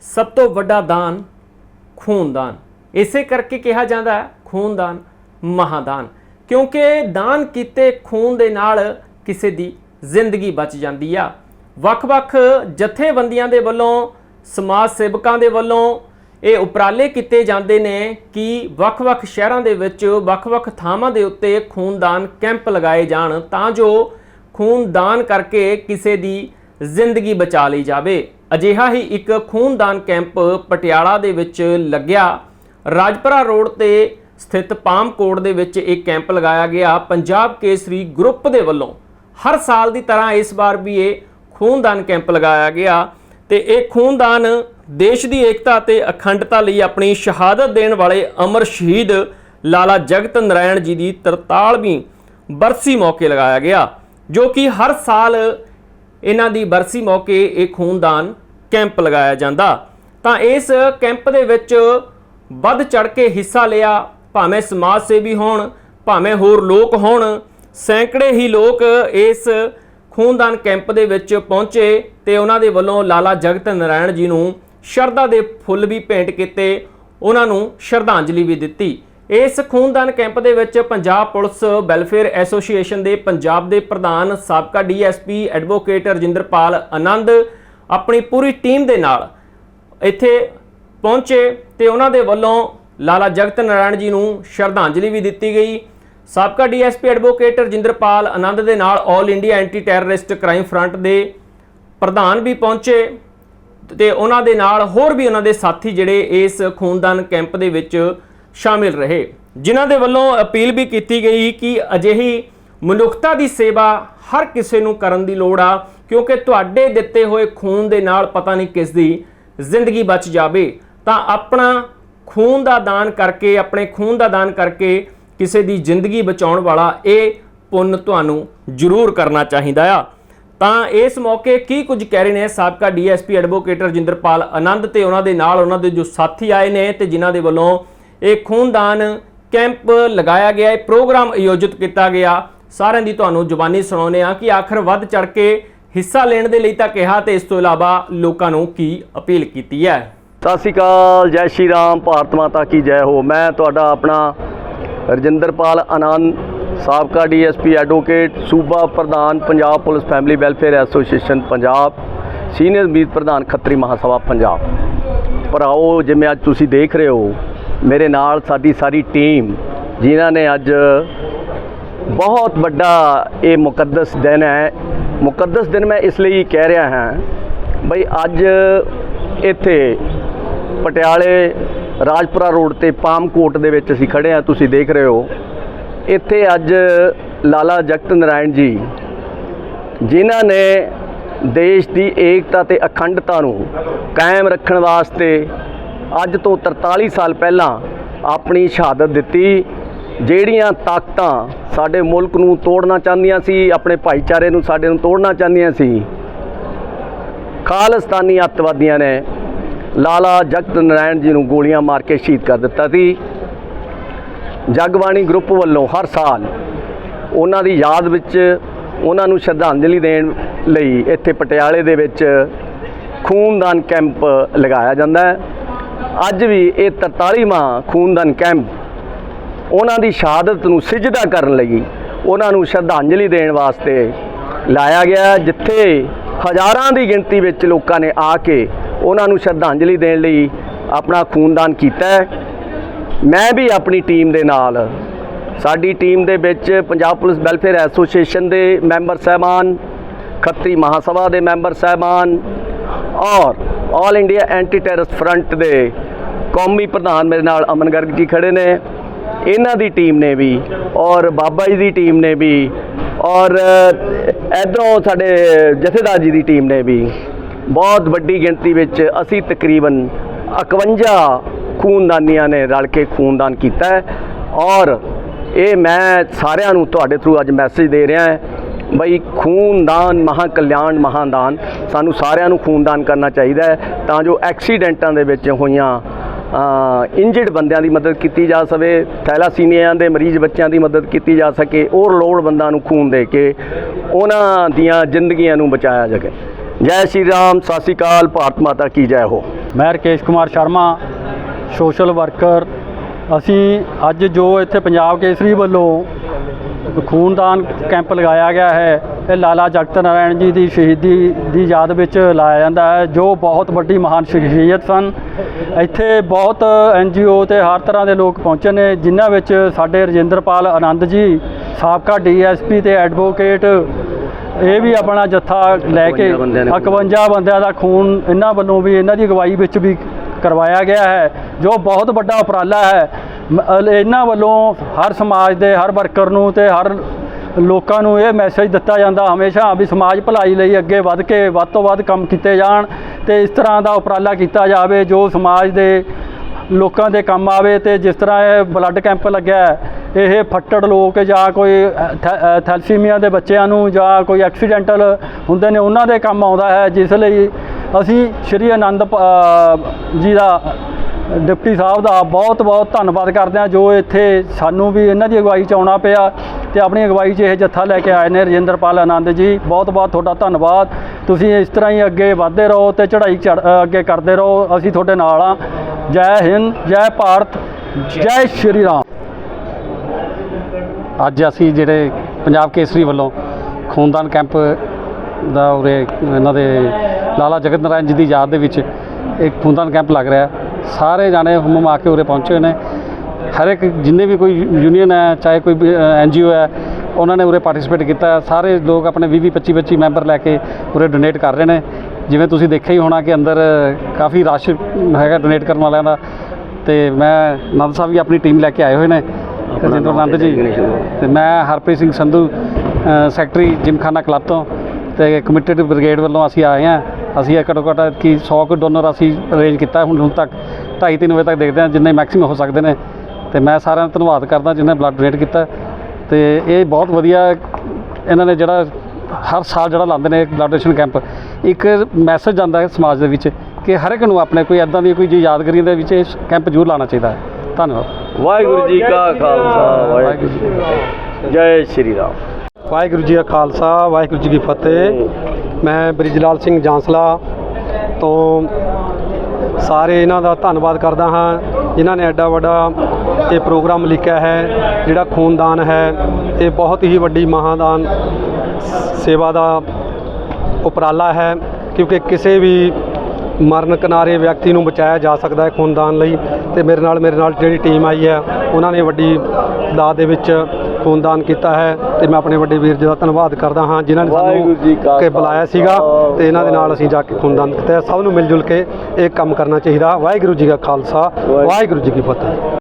ਸਭ ਤੋਂ ਵੱਡਾ ਦਾਨ ਖੂਨਦਾਨ। ਇਸੇ ਕਰਕੇ ਕਿਹਾ ਜਾਂਦਾ ਹੈ, ਖੂਨਦਾਨ ਮਹਾਦਾਨ। ਕਿਉਂਕਿ ਦਾਨ ਕੀਤੇ ਖੂਨ ਦੇ ਨਾਲ ਕਿਸੇ ਦੀ ਜ਼ਿੰਦਗੀ ਬਚ ਜਾਂਦੀ ਆ। ਵੱਖ-ਵੱਖ ਜਥੇਬੰਦੀਆਂ ਦੇ ਵੱਲੋਂ, ਸਮਾਜ ਸੇਵਕਾਂ ਦੇ ਵੱਲੋਂ ਇਹ ਉਪਰਾਲੇ ਕੀਤੇ ਜਾਂਦੇ ਨੇ ਕਿ ਵੱਖ-ਵੱਖ ਸ਼ਹਿਰਾਂ ਦੇ ਵਿੱਚ, ਵੱਖ-ਵੱਖ ਥਾਵਾਂ ਦੇ ਉੱਤੇ ਖੂਨਦਾਨ ਕੈਂਪ ਲਗਾਏ ਜਾਣ ਤਾਂ ਜੋ ਖੂਨਦਾਨ ਕਰਕੇ ਕਿਸੇ ਦੀ ਜ਼ਿੰਦਗੀ ਬਚਾ ਲਈ ਜਾਵੇ। ਅਜਿਹਾ ਹੀ ਇੱਕ ਖੂਨਦਾਨ ਕੈਂਪ ਪਟਿਆਲਾ ਦੇ ਵਿੱਚ ਲੱਗਿਆ। ਰਾਜਪੁਰਾ ਰੋਡ ਤੇ ਸਥਿਤ ਪਾਮ ਕੋਟ ਦੇ ਵਿੱਚ ਇਹ ਕੈਂਪ ਲਗਾਇਆ ਗਿਆ। ਪੰਜਾਬ ਕੇਸਰੀ ਗਰੁੱਪ ਦੇ ਵੱਲੋਂ ਹਰ ਸਾਲ ਦੀ ਤਰ੍ਹਾਂ ਇਸ ਵਾਰ ਵੀ ਇਹ ਖੂਨਦਾਨ ਕੈਂਪ ਲਗਾਇਆ ਗਿਆ ਤੇ ਇਹ ਖੂਨਦਾਨ ਦੇਸ਼ ਦੀ ਏਕਤਾ ਤੇ ਅਖੰਡਤਾ ਲਈ ਆਪਣੀ ਸ਼ਹਾਦਤ ਦੇਣ ਵਾਲੇ ਅਮਰ ਸ਼ਹੀਦ ਲਾਲਾ ਜਗਤ ਨਾਰਾਇਣ ਜੀ ਦੀ 43ਵੀਂ ਬਰਸੀ ਮੌਕੇ ਲਗਾਇਆ ਗਿਆ, ਜੋ ਕਿ ਹਰ ਸਾਲ ਇਹਨਾਂ ਦੀ ਬਰਸੀ ਮੌਕੇ ਇਹ ਖੂਨਦਾਨ ਕੈਂਪ ਲਗਾਇਆ ਜਾਂਦਾ। ਤਾਂ ਇਸ ਕੈਂਪ ਦੇ ਵਿੱਚ ਵੱਧ ਚੜ ਕੇ ਹਿੱਸਾ ਲਿਆ ਭਾਵੇਂ ਸਮਾਜ ਸੇਵੀ ਹੋਣ, ਭਾਵੇਂ ਹੋਰ ਲੋਕ ਹੋਣ, ਸੈਂਕੜੇ ਹੀ ਲੋਕ ਇਸ ਖੂਨਦਾਨ ਕੈਂਪ ਦੇ ਵਿੱਚ ਪਹੁੰਚੇ ਤੇ ਉਹਨਾਂ ਦੇ ਵੱਲੋਂ ਲਾਲਾ ਜਗਤ ਨਾਰਾਇਣ ਜੀ ਨੂੰ ਸ਼ਰਧਾ ਦੇ ਫੁੱਲ ਵੀ ਭੇਂਟ ਕੀਤੇ, ਉਹਨਾਂ ਨੂੰ ਸ਼ਰਧਾਂਜਲੀ ਵੀ ਦਿੱਤੀ। ਇਸ ਖੂਨਦਾਨ ਕੈਂਪ ਦੇ ਵਿੱਚ ਪੰਜਾਬ ਪੁਲਿਸ, ਵੈਲਫੇਅਰ ਐਸੋਸੀਏਸ਼ਨ ਦੇ ਪੰਜਾਬ ਦੇ ਪ੍ਰਧਾਨ, ਸਾਬਕਾ ਡੀਐਸਪੀ ਐਡਵੋਕੇਟ ਰਜਿੰਦਰਪਾਲ ਆਨੰਦ ਆਪਣੀ ਪੂਰੀ ਟੀਮ ਦੇ ਨਾਲ ਇੱਥੇ ਪਹੁੰਚੇ ਤੇ ਉਹਨਾਂ ਦੇ ਵੱਲੋਂ ਲਾਲਾ ਜਗਤ ਨਾਰਾਇਣ ਜੀ ਨੂੰ ਸ਼ਰਧਾਂਜਲੀ ਵੀ ਦਿੱਤੀ ਗਈ। ਸਾਬਕਾ ਡੀਐਸਪੀ ਐਡਵੋਕੇਟ ਰਜਿੰਦਰਪਾਲ ਆਨੰਦ ਦੇ ਨਾਲ 올 India anti terrorist crime front ਦੇ ਪ੍ਰਧਾਨ ਵੀ ਪਹੁੰਚੇ ਤੇ ਉਹਨਾਂ ਦੇ ਨਾਲ ਹੋਰ ਵੀ ਉਹਨਾਂ ਦੇ ਸਾਥੀ ਜਿਹੜੇ ਇਸ ਖੂਨਦਾਨ ਕੈਂਪ ਦੇ ਵਿੱਚ ਸ਼ਾਮਿਲ ਰਹੇ। ਜਿਨ੍ਹਾਂ ਦੇ ਵੱਲੋਂ ਅਪੀਲ ਵੀ ਕੀਤੀ ਗਈ ਕਿ ਅਜਿਹੀ ਮਨੁੱਖਤਾ ਦੀ ਸੇਵਾ ਹਰ ਕਿਸੇ ਨੂੰ ਕਰਨ ਦੀ ਲੋੜ ਆ, ਕਿਉਂਕਿ ਤੁਹਾਡੇ ਦਿੱਤੇ ਹੋਏ ਖੂਨ ਦੇ ਨਾਲ ਪਤਾ ਨਹੀਂ ਕਿਸ ਦੀ ਜ਼ਿੰਦਗੀ ਬਚ ਜਾਵੇ। ਤਾਂ ਆਪਣਾ ਖੂਨ ਦਾ ਦਾਨ ਕਰਕੇ, ਆਪਣੇ ਖੂਨ ਦਾ ਦਾਨ ਕਰਕੇ ਕਿਸੇ ਦੀ ਜ਼ਿੰਦਗੀ ਬਚਾਉਣ ਵਾਲਾ ਇਹ ਪੁੰਨ ਤੁਹਾਨੂੰ ਜ਼ਰੂਰ ਕਰਨਾ ਚਾਹੀਦਾ ਆ। ਤਾਂ ਇਸ ਮੌਕੇ ਕੀ ਕੁਝ ਕਹਿ ਰਹੇ ਨੇ ਸਾਬਕਾ ਡੀਐਸਪੀ ਐਡਵੋਕੇਟ ਰਜਿੰਦਰਪਾਲ ਆਨੰਦ ਤੇ ਉਹਨਾਂ ਦੇ ਨਾਲ ਉਹਨਾਂ ਦੇ ਜੋ ਸਾਥੀ ਆਏ ਨੇ ਤੇ ਜਿਨ੍ਹਾਂ ਦੇ ਵੱਲੋਂ ਇਹ ਖੂਨਦਾਨ ਕੈਂਪ ਲਗਾਇਆ ਗਿਆ, ਇਹ ਪ੍ਰੋਗਰਾਮ ਆਯੋਜਿਤ ਕੀਤਾ ਗਿਆ। ਸਾਰਿਆਂ ਦੀ ਤੁਹਾਨੂੰ ਜ਼ੁਬਾਨੀ ਸੁਣਾਉਂਦੇ ਆ ਕਿ ਆਖਰ ਵੱਧ ਚੜ ਕੇ ਹਿੱਸਾ ਲੈਣ ਦੇ ਲਈ ਤਾਂ ਕਿਹਾ ਤੇ ਇਸ ਤੋਂ ਇਲਾਵਾ ਲੋਕਾਂ ਨੂੰ ਕੀ ਅਪੀਲ ਕੀਤੀ ਹੈ? ਸਤਿ ਸ਼੍ਰੀ ਅਕਾਲ, ਜੈ ਸ਼੍ਰੀ ਰਾਮ, ਭਾਰਤ ਮਾਤਾ ਕੀ ਜੈ ਹੋ। ਮੈਂ ਤੁਹਾਡਾ ਆਪਣਾ ਰਜਿੰਦਰਪਾਲ ਆਨੰਦ, ਸਾਬਕਾ ਡੀਐਸਪੀ ਐਡਵੋਕੇਟ, ਸੂਬਾ ਪ੍ਰਧਾਨ, Punjab police family welfare association, Punjab. Senior ਮੀਤ ਪ੍ਰਧਾਨ ਖੱਤਰੀ ਮਹਾਸਭਾ, ਪੰਜਾਬ। ਭਰਾਓ, ਜਿਵੇਂ ਅੱਜ ਤੁਸੀਂ ਦੇਖ ਰਹੇ ਹੋ ਮੇਰੇ ਨਾਲ ਸਾਡੀ ਸਾਰੀ ਟੀਮ, ਜਿਨ੍ਹਾਂ ਨੇ ਅੱਜ ਬਹੁਤ ਵੱਡਾ ਇਹ ਮੁਕੱਦਸ ਦਿਨ ਹੈ। ਮੁਕੱਦਸ ਦਿਨ ਮੈਂ ਇਸ ਲਈ ਕਹਿ ਰਿਹਾ ਹਾਂ, ਬਈ ਅੱਜ ਇੱਥੇ ਪਟਿਆਲੇ ਰਾਜਪੁਰਾ ਰੋਡ ਤੇ ਪਾਮਕੋਟ ਦੇ ਵਿੱਚ ਅਸੀਂ ਖੜੇ ਆ ਤੁਸੀਂ ਦੇਖ ਰਹੇ ਹੋ। ਇੱਥੇ ਅੱਜ ਲਾਲਾ ਜਗਤ ਨਾਰਾਇਣ ਜੀ, ਜਿਨ੍ਹਾਂ ਨੇ ਦੇਸ਼ ਦੀ ਏਕਤਾ ਤੇ ਅਖੰਡਤਾ ਨੂੰ ਕਾਇਮ ਰੱਖਣ ਵਾਸਤੇ ਅੱਜ ਤੋਂ 43 ਸਾਲ ਪਹਿਲਾਂ ਆਪਣੀ ਸ਼ਹਾਦਤ ਦਿੱਤੀ। ਜਿਹੜੀਆਂ ਤਾਕਤਾਂ ਸਾਡੇ ਮੁਲਕ ਨੂੰ ਤੋੜਨਾ ਚਾਹੁੰਦੀਆਂ ਸੀ, ਆਪਣੇ ਭਾਈਚਾਰੇ ਨੂੰ ਸਾਡੇ ਨੂੰ ਤੋੜਨਾ ਚਾਹੁੰਦੀਆਂ ਸੀ, ਖਾਲਿਸਤਾਨੀ ਅੱਤਵਾਦੀਆਂ ਨੇ ਲਾਲਾ ਜਗਤ ਨਾਰਾਇਣ ਜੀ ਨੂੰ ਗੋਲੀਆਂ ਮਾਰ ਕੇ ਸ਼ਹੀਦ ਕਰ ਦਿੱਤਾ ਸੀ। ਜਗਬਾਣੀ ਗਰੁੱਪ ਵੱਲੋਂ ਹਰ ਸਾਲ ਉਹਨਾਂ ਦੀ ਯਾਦ ਵਿੱਚ ਉਹਨਾਂ ਨੂੰ ਸ਼ਰਧਾਂਜਲੀ ਦੇਣ ਲਈ ਇੱਥੇ ਪਟਿਆਲੇ ਦੇ ਵਿੱਚ ਖੂਨਦਾਨ ਕੈਂਪ ਲਗਾਇਆ ਜਾਂਦਾ ਹੈ। ਅੱਜ ਵੀ ਇਹ 43ਵਾਂ ਖੂਨਦਾਨ ਕੈਂਪ ਉਹਨਾਂ ਦੀ ਸ਼ਹਾਦਤ ਨੂੰ ਸਿਜਦਾ ਕਰਨ ਲਈ ਉਹਨਾਂ ਨੂੰ ਸ਼ਰਧਾਂਜਲੀ ਦੇਣ ਵਾਸਤੇ ਲਾਇਆ ਗਿਆ ਜਿੱਥੇ ਹਜ਼ਾਰਾਂ ਦੀ ਗਿਣਤੀ ਵਿੱਚ ਲੋਕਾਂ ਨੇ ਆ ਕੇ ਉਹਨਾਂ ਨੂੰ ਸ਼ਰਧਾਂਜਲੀ ਦੇਣ ਲਈ ਆਪਣਾ ਖੂਨਦਾਨ ਕੀਤਾ ਮੈਂ ਵੀ ਆਪਣੀ ਟੀਮ ਦੇ ਨਾਲ, ਸਾਡੀ ਟੀਮ ਦੇ ਵਿੱਚ ਪੰਜਾਬ ਪੁਲਿਸ ਵੈਲਫੇਅਰ ਐਸੋਸੀਏਸ਼ਨ ਦੇ ਮੈਂਬਰ ਸਹਿਬਾਨ, ਖੱਤਰੀ ਮਹਾਸਭਾ ਦੇ ਮੈਂਬਰ ਸਹਿਬਾਨ ਔਰ all India anti terrorist front ਦੇ ਕੌਮੀ ਪ੍ਰਧਾਨ ਮੇਰੇ ਨਾਲ ਅਮਨ ਗਰਗ ਜੀ ਖੜੇ ਨੇ, ਇਹਨਾਂ ਦੀ ਟੀਮ ਨੇ ਵੀ ਔਰ ਬਾਬਾ ਜੀ ਦੀ ਟੀਮ ਨੇ ਵੀ ਔਰ ਇਧਰੋਂ ਸਾਡੇ ਜਥੇਦਾਰ ਜੀ ਦੀ ਟੀਮ ਨੇ ਵੀ। ਬਹੁਤ ਵੱਡੀ ਗਿਣਤੀ ਵਿੱਚ ਅਸੀਂ ਤਕਰੀਬਨ 51 ਖੂਨਦਾਨੀਆਂ ਨੇ ਰਲ ਕੇ ਖੂਨਦਾਨ ਕੀਤਾ ਹੈ ਔਰ ਇਹ ਮੈਂ ਸਾਰਿਆਂ ਨੂੰ ਤੁਹਾਡੇ ਥਰੂ ਅੱਜ ਮੈਸੇਜ ਦੇ ਰਿਹਾ ਹਾਂ ਬਈ ਖੂਨਦਾਨ ਮਹਾ ਕਲਿਆਣ ਮਹਾਦਾਨ, ਸਾਨੂੰ ਸਾਰਿਆਂ ਨੂੰ ਖੂਨਦਾਨ ਕਰਨਾ ਚਾਹੀਦਾ ਹੈ ਤਾਂ ਜੋ ਐਕਸੀਡੈਂਟਾਂ ਦੇ ਵਿੱਚ ਹੋਈਆਂ ਇੰਜਰਡ ਬੰਦਿਆਂ ਦੀ ਮਦਦ ਕੀਤੀ ਜਾ ਸਕੇ ਥੈਲਾਸੀਮੀਆ ਦੇ ਮਰੀਜ਼ ਬੱਚਿਆਂ ਦੀ ਮਦਦ ਕੀਤੀ ਜਾ ਸਕੇ, ਔਰ ਲੋੜ ਬੰਦਾਂ ਨੂੰ ਖੂਨ ਦੇ ਕੇ ਉਹਨਾਂ ਦੀਆਂ ਜ਼ਿੰਦਗੀਆਂ ਨੂੰ ਬਚਾਇਆ ਜਾਵੇ। ਜੈ ਸ਼੍ਰੀ ਰਾਮ, ਸਤਿ ਸ਼੍ਰੀ ਅਕਾਲ, ਭਾਰਤ ਮਾਤਾ ਕੀ ਜੈ ਹੋ। ਮੈਂ ਰਕੇਸ਼ ਕੁਮਾਰ ਸ਼ਰਮਾ ਸੋਸ਼ਲ ਵਰਕਰ ਅਸੀਂ ਅੱਜ ਜੋ ਇੱਥੇ ਪੰਜਾਬ ਕੇਸਰੀ ਵੱਲੋਂ ਖੂਨਦਾਨ ਕੈਂਪ ਲਗਾਇਆ ਗਿਆ ਹੈ ਇਹ ਲਾਲਾ ਜਗਤ ਨਾਰਾਇਣ ਜੀ ਦੀ ਸ਼ਹੀਦੀ ਦੀ ਯਾਦ ਵਿੱਚ ਲਾਇਆ ਜਾਂਦਾ ਹੈ ਜੋ ਬਹੁਤ ਵੱਡੀ ਮਹਾਨ ਸ਼ਖਸੀਅਤ ਸਨ। ਇੱਥੇ ਬਹੁਤ ਐਨਜੀਓ ਤੇ ਹਰ ਤਰ੍ਹਾਂ ਦੇ ਲੋਕ ਪਹੁੰਚੇ ਨੇ ਜਿਨ੍ਹਾਂ ਵਿੱਚ ਸਾਡੇ ਰਜਿੰਦਰਪਾਲ ਆਨੰਦ ਜੀ ਸਾਬਕਾ ਡੀਐਸਪੀ ਤੇ ਐਡਵੋਕੇਟ ਇਹ ਵੀ ਆਪਣਾ ਜੱਥਾ ਲੈ ਕੇ 51 ਬੰਦਿਆਂ ਨੇ 51 ਬੰਦਿਆਂ ਦਾ ਖੂਨ ਇਹਨਾਂ ਵੱਲੋਂ ਵੀ ਇਹਨਾਂ ਦੀ ਅਗਵਾਈ ਵਿੱਚ ਵੀ ਕਰਵਾਇਆ ਗਿਆ ਹੈ ਜੋ ਬਹੁਤ ਵੱਡਾ ਉਪਰਾਲਾ ਹੈ। ਇਹਨਾਂ ਵੱਲੋਂ ਹਰ ਸਮਾਜ ਦੇ ਹਰ ਵਰਕਰ ਨੂੰ ਤੇ ਹਰ ਲੋਕਾਂ ਨੂੰ ਇਹ ਮੈਸੇਜ ਦਿੱਤਾ ਜਾਂਦਾ ਹਮੇਸ਼ਾ ਵੀ ਸਮਾਜ ਭਲਾਈ ਲਈ ਅੱਗੇ ਵੱਧ ਕੇ ਵੱਧ ਤੋਂ ਵੱਧ ਕੰਮ ਕੀਤੇ ਜਾਣ ਤੇ ਇਸ ਤਰ੍ਹਾਂ ਦਾ ਉਪਰਾਲਾ ਕੀਤਾ ਜਾਵੇ, ਜੋ ਸਮਾਜ ਦੇ ਲੋਕਾਂ ਦੇ ਕੰਮ ਆਵੇ ਤੇ ਜਿਸ ਤਰ੍ਹਾਂ ਇਹ ਬਲੱਡ ਕੈਂਪ ਲੱਗਿਆ ਇਹ ਫੱਟੜ ਲੋਕ ਜਾਂ ਕੋਈ ਥੈ- ਥੈਲਸੀਮੀਆ ਦੇ ਬੱਚਿਆਂ ਨੂੰ ਜਾਂ ਕੋਈ ਐਕਸੀਡੈਂਟਲ ਹੁੰਦੇ ਨੇ, ਉਹਨਾਂ ਦੇ ਕੰਮ ਆਉਂਦਾ ਹੈ, ਜਿਸ ਲਈ ਅਸੀਂ ਸ਼੍ਰੀ ਆਨੰਦ ਜੀ ਦਾ, ਡਿਪਟੀ ਸਾਹਿਬ ਦਾ ਬਹੁਤ ਬਹੁਤ ਧੰਨਵਾਦ ਕਰਦੇ ਹਾਂ, ਜੋ ਇੱਥੇ ਸਾਨੂੰ ਵੀ ਇਹਨਾਂ ਦੀ ਅਗਵਾਈ ਚ ਆਉਣਾ ਪਿਆ। ਤੇ ਆਪਣੀ ਅਗਵਾਈ 'ਚ ਇਹ ਜੱਥਾ ਲੈ ਕੇ ਆਏ ਨੇ ਰਜਿੰਦਰਪਾਲ ਆਨੰਦ ਜੀ। ਬਹੁਤ ਬਹੁਤ ਤੁਹਾਡਾ ਧੰਨਵਾਦ। ਤੁਸੀਂ ਇਸ ਤਰ੍ਹਾਂ ਹੀ ਅੱਗੇ ਵਧਦੇ ਰਹੋ ਤੇ ਚੜ੍ਹਾਈ ਚੜ੍ਹ- ਅੱਗੇ ਕਰਦੇ ਰਹੋ। ਅਸੀਂ ਤੁਹਾਡੇ ਨਾਲ ਆ। ਜੈ ਹਿੰਦ, ਜੈ ਭਾਰਤ, ਜੈ ਸ਼੍ਰੀ ਰਾਮ। ਅੱਜ ਅਸੀਂ ਜਿਹੜੇ ਪੰਜਾਬ ਕੇਸਰੀ ਵੱਲੋਂ ਖੂਨਦਾਨ ਕੈਂਪ ਦਾ ਉਰੇ ਇਹਨਾਂ ਦੇ ਲਾਲਾ ਜਗਤ ਨਾਰਾਇਣ ਜੀ ਦੀ ਯਾਦ ਦੇ ਵਿੱਚ ਇੱਕ ਖੂਨਦਾਨ ਕੈਂਪ ਲੱਗ ਰਿਹਾ ਸਾਰੇ ਜਾਣੇ ਹੁਮਮ ਆ ਕੇ ਉਰੇ ਪਹੁੰਚੇ ਨੇ। ਹਰ ਇੱਕ ਜਿੰਨੇ ਵੀ ਕੋਈ ਯੂਨੀਅਨ ਹੈ ਚਾਹੇ ਕੋਈ ਐਨਜੀਓ ਹੈ ਉਹਨਾਂ ਨੇ ਉਰੇ ਪਾਰਟਿਸਿਪੇਟ ਕੀਤਾ। ਸਾਰੇ ਲੋਕ ਆਪਣੇ 20 20 25 25 ਮੈਂਬਰ ਲੈ ਕੇ ਉਰੇ ਡੋਨੇਟ ਕਰ ਰਹੇ ਨੇ। ਜਿਵੇਂ ਤੁਸੀਂ ਦੇਖਿਆ ਹੀ ਹੋਣਾ ਕਿ ਅੰਦਰ ਕਾਫੀ ਰਸ਼ ਹੈਗਾ ਡੋਨੇਟ ਕਰਨ ਵਾਲਿਆਂ ਦਾ। ਤੇ ਮੈਂ ਨੰਦ ਸਾਹਿਬ ਵੀ ਆਪਣੀ ਟੀਮ ਲੈ ਕੇ ਆਏ ਹੋਏ ਨੇ। ਰਜਿੰਦਰ ਆਨੰਦ ਜੀ ਤੇ ਮੈਂ ਹਰਪ੍ਰੀਤ ਸਿੰਘ ਸੰਧੂ ਸੈਕਟਰੀ ਜਿਮਖਾਨਾ ਕਲੱਬ ਤੋਂ। ਤੇ ਕਮਿਟਡ ਬ੍ਰਿਗੇਡ ਵੱਲੋਂ ਅਸੀਂ ਆਏ ਹਾਂ। ਅਸੀਂ ਇਹ ਘੱਟੋ ਘੱਟ ਕਿ 100 ਕੁ ਡੋਨਰ ਅਸੀਂ ਅਰੇਂਜ ਕੀਤਾ ਹੁਣ ਹੁਣ ਤੱਕ। 2:30 ਵਜੇ ਤੱਕ ਦੇਖਦੇ ਹਾਂ ਜਿੰਨੇ ਮੈਕਸਿਮਮ ਹੋ ਸਕਦੇ ਨੇ। ਤੇ ਮੈਂ ਸਾਰਿਆਂ ਦਾ ਧੰਨਵਾਦ ਕਰਦਾ ਜਿਨ੍ਹਾਂ ਬਲੱਡ ਡੋਨੇਟ ਕੀਤਾ। ਤੇ ਇਹ ਬਹੁਤ ਵਧੀਆ ਇਹਨਾਂ ਨੇ ਜਿਹੜਾ ਹਰ ਸਾਲ ਜਿਹੜਾ ਲਾਉਂਦੇ ਨੇ ਬਲੱਡ ਡੋਨੇਸ਼ਨ ਕੈਂਪ ਇੱਕ ਮੈਸੇਜ ਜਾਂਦਾ ਹੈ ਸਮਾਜ ਦੇ ਵਿੱਚ ਕਿ ਹਰ ਇੱਕ ਨੂੰ ਆਪਣੇ ਕੋਈ ਐਦਾਂ ਦੀ ਕੋਈ ਜੀ ਯਾਦਗਾਰੀ ਦੇ ਵਿੱਚ ਇਹ ਕੈਂਪ ਜ਼ਰੂਰ ਲਾਉਣਾ ਚਾਹੀਦਾ ਹੈ। ਧੰਨਵਾਦ। ਵਾਹਿਗੁਰੂ ਜੀ ਕਾ ਖਾਲਸਾ ਵਾਹਿਗੁਰੂ ਜੀ ਕੀ ਫਤਿਹ। ਜੈ ਸ਼੍ਰੀ ਰਾਮ। ਵਾਹਿਗੁਰੂ ਜੀ ਕਾ ਖਾਲਸਾ ਵਾਹਿਗੁਰੂ ਜੀ ਕੀ ਫਤਿਹ। ਮੈਂ ਬ੍ਰਿਜਲਾਲ ਸਿੰਘ ਜਾਂਸਲਾ ਤੋਂ ਸਾਰੇ ਇਹਨਾਂ ਦਾ ਧੰਨਵਾਦ ਕਰਦਾ ਹਾਂ ਜਿਨ੍ਹਾਂ ਨੇ ਐਡਾ ਵੱਡਾ ਇਹ ਪ੍ਰੋਗਰਾਮ ਲਿਖਿਆ ਹੈ ਜਿਹੜਾ ਖੂਨਦਾਨ ਹੈ ਇਹ ਬਹੁਤ ਹੀ ਵੱਡੀ ਮਹਾਦਾਨ ਸੇਵਾ ਦਾ ਉਪਰਾਲਾ ਹੈ ਕਿਉਂਕਿ ਕਿਸੇ ਵੀ ਮਰਨ ਕਿਨਾਰੇ ਵਿਅਕਤੀ ਨੂੰ ਬਚਾਇਆ ਜਾ ਸਕਦਾ ਹੈ ਖੂਨਦਾਨ ਲਈ ਤੇ ਮੇਰੇ ਨਾਲ ਮੇਰੇ ਨਾਲ ਜਿਹੜੀ ਟੀਮ ਆਈ ਹੈ ਉਹਨਾਂ ਨੇ ਵੱਡੀ ਤਾਦਾਦ ਦੇ ਵਿੱਚ ਖੂਨਦਾਨ ਕੀਤਾ ਹੈ ਤੇ ਮੈਂ ਆਪਣੇ ਵੱਡੇ ਵੀਰ ਜੀ ਦਾ ਧੰਨਵਾਦ ਕਰਦਾ ਹਾਂ ਜਿਨ੍ਹਾਂ ਨੇ ਸਾਨੂੰ ਕਿ ਬੁਲਾਇਆ ਸੀਗਾ ਤੇ ਇਹਨਾਂ ਦੇ ਨਾਲ ਅਸੀਂ ਜਾ ਕੇ ਖੂਨਦਾਨ ਕੀਤਾ। ਸਭ ਨੂੰ ਮਿਲ ਜੁਲ ਕੇ ਇਹ ਕੰਮ ਕਰਨਾ ਚਾਹੀਦਾ। ਵਾਹਿਗੁਰੂ ਜੀ ਕਾ ਖਾਲਸਾ ਵਾਹਿਗੁਰੂ ਜੀ ਕੀ ਫਤਿਹ।